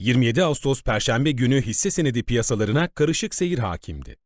27 Ağustos Perşembe günü hisse senedi piyasalarına karışık seyir hakimdi.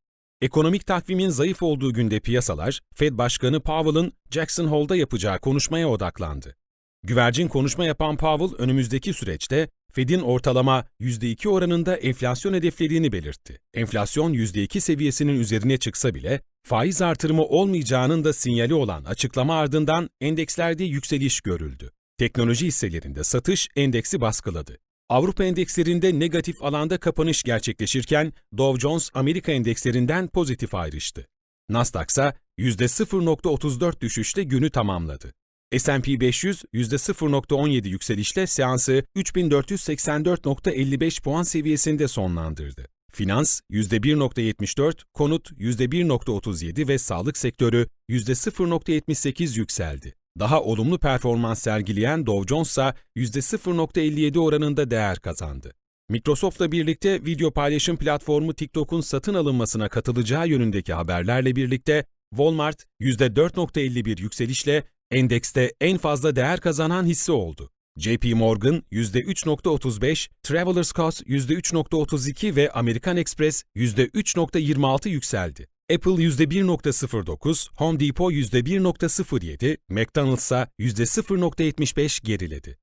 Ekonomik takvimin zayıf olduğu günde piyasalar, Fed Başkanı Powell'ın Jackson Hole'da yapacağı konuşmaya odaklandı. Güvercin konuşma yapan Powell önümüzdeki süreçte Fed'in ortalama %2 oranında enflasyon hedeflediğini belirtti. Enflasyon %2 seviyesinin üzerine çıksa bile faiz artırımı olmayacağının da sinyali olan açıklama ardından endekslerde yükseliş görüldü. Teknoloji hisselerinde satış endeksi baskıladı. Avrupa endekslerinde negatif alanda kapanış gerçekleşirken Dow Jones Amerika endekslerinden pozitif ayrıştı. Nasdaq ise %0.34 düşüşle günü tamamladı. S&P 500 %0.17 yükselişle seansı 3484.55 puan seviyesinde sonlandırdı. Finans %1.74, konut %1.37 ve sağlık sektörü %0.78 yükseldi. Daha olumlu performans sergileyen Dow Jones ise %0.57 oranında değer kazandı. Microsoft'la birlikte video paylaşım platformu TikTok'un satın alınmasına katılacağı yönündeki haberlerle birlikte Walmart %4.51 yükselişle endekste en fazla değer kazanan hisse oldu. JP Morgan %3.35, Travelers Cost %3.32 ve American Express %3.26 yükseldi. Apple %1.09, Home Depot %1.07, McDonald's ise %0.75 geriledi.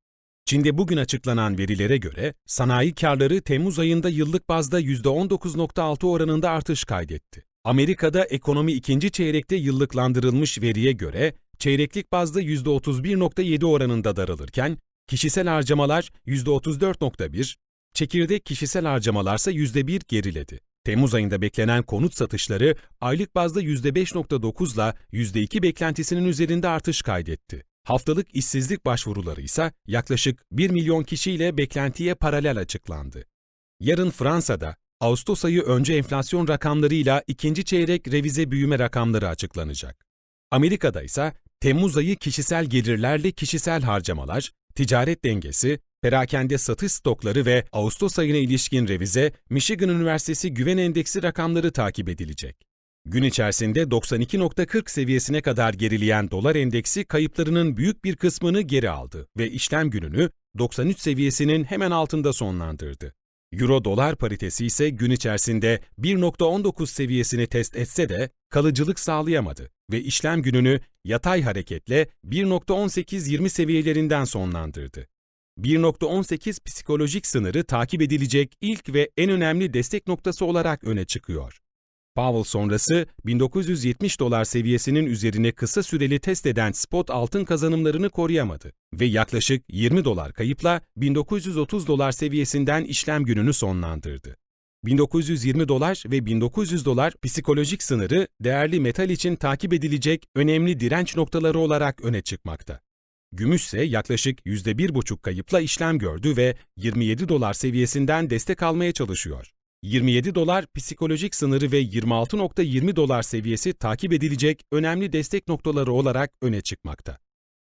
Çin'de bugün açıklanan verilere göre sanayi karları Temmuz ayında yıllık bazda %19.6 oranında artış kaydetti. Amerika'da ekonomi ikinci çeyrekte yıllıklandırılmış veriye göre çeyreklik bazda %31.7 oranında daralırken kişisel harcamalar %34.1, çekirdek kişisel harcamalarsa %1 geriledi. Temmuz ayında beklenen konut satışları aylık bazda %5.9 ile %2 beklentisinin üzerinde artış kaydetti. Haftalık işsizlik başvuruları ise yaklaşık 1 milyon kişiyle beklentiye paralel açıklandı. Yarın Fransa'da Ağustos ayı önce enflasyon rakamlarıyla ikinci çeyrek revize büyüme rakamları açıklanacak. Amerika'da ise Temmuz ayı kişisel gelirlerle kişisel harcamalar, ticaret dengesi, perakende satış stokları ve Ağustos ayına ilişkin revize Michigan Üniversitesi Güven Endeksi rakamları takip edilecek. Gün içerisinde 92.40 seviyesine kadar gerileyen dolar endeksi kayıplarının büyük bir kısmını geri aldı ve işlem gününü 93 seviyesinin hemen altında sonlandırdı. Euro-dolar paritesi ise gün içerisinde 1.19 seviyesini test etse de kalıcılık sağlayamadı ve işlem gününü yatay hareketle 1.18-20 seviyelerinden sonlandırdı. 1.18 psikolojik sınırı takip edilecek ilk ve en önemli destek noktası olarak öne çıkıyor. Powell sonrası 1970 dolar seviyesinin üzerine kısa süreli test eden spot altın kazanımlarını koruyamadı ve yaklaşık 20 dolar kayıpla 1930 dolar seviyesinden işlem gününü sonlandırdı. 1920 dolar ve 1900 dolar psikolojik sınırı değerli metal için takip edilecek önemli direnç noktaları olarak öne çıkmakta. Gümüş ise yaklaşık %1,5 kayıpla işlem gördü ve 27 dolar seviyesinden destek almaya çalışıyor. 27 dolar psikolojik sınırı ve 26.20 dolar seviyesi takip edilecek önemli destek noktaları olarak öne çıkmakta.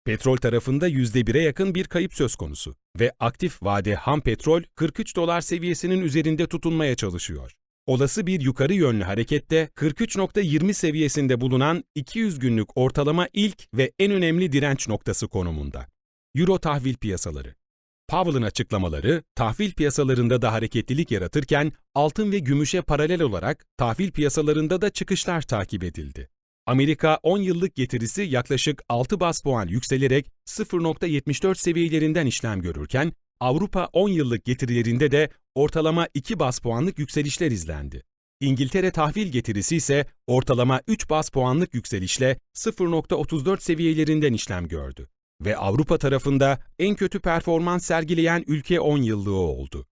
Petrol tarafında %1'e yakın bir kayıp söz konusu ve aktif vade ham petrol 43 dolar seviyesinin üzerinde tutunmaya çalışıyor. Olası bir yukarı yönlü harekette 43.20 seviyesinde bulunan 200 günlük ortalama ilk ve en önemli direnç noktası konumunda. Euro tahvil piyasaları Powell'ın açıklamaları tahvil piyasalarında da hareketlilik yaratırken altın ve gümüşe paralel olarak tahvil piyasalarında da çıkışlar takip edildi. Amerika 10 yıllık getirisi yaklaşık 6 bas puan yükselerek 0.74 seviyelerinden işlem görürken Avrupa 10 yıllık getirilerinde de ortalama 2 bas puanlık yükselişler izlendi. İngiltere tahvil getirisi ise ortalama 3 bas puanlık yükselişle 0.34 seviyelerinden işlem gördü ve Avrupa tarafında en kötü performans sergileyen ülke 10 yıllığı oldu.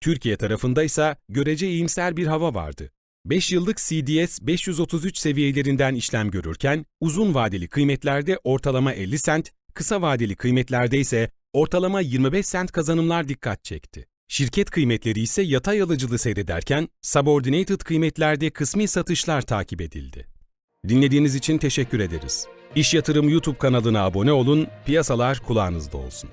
Türkiye tarafında ise görece iyimser bir hava vardı. 5 yıllık CDS 533 seviyelerinden işlem görürken uzun vadeli kıymetlerde ortalama 50 sent, kısa vadeli kıymetlerde ise ortalama 25 sent kazanımlar dikkat çekti. Şirket kıymetleri ise yatay alıcılı seyrederken subordinated kıymetlerde kısmi satışlar takip edildi. Dinlediğiniz için teşekkür ederiz. İş Yatırım YouTube kanalına abone olun, piyasalar kulağınızda olsun.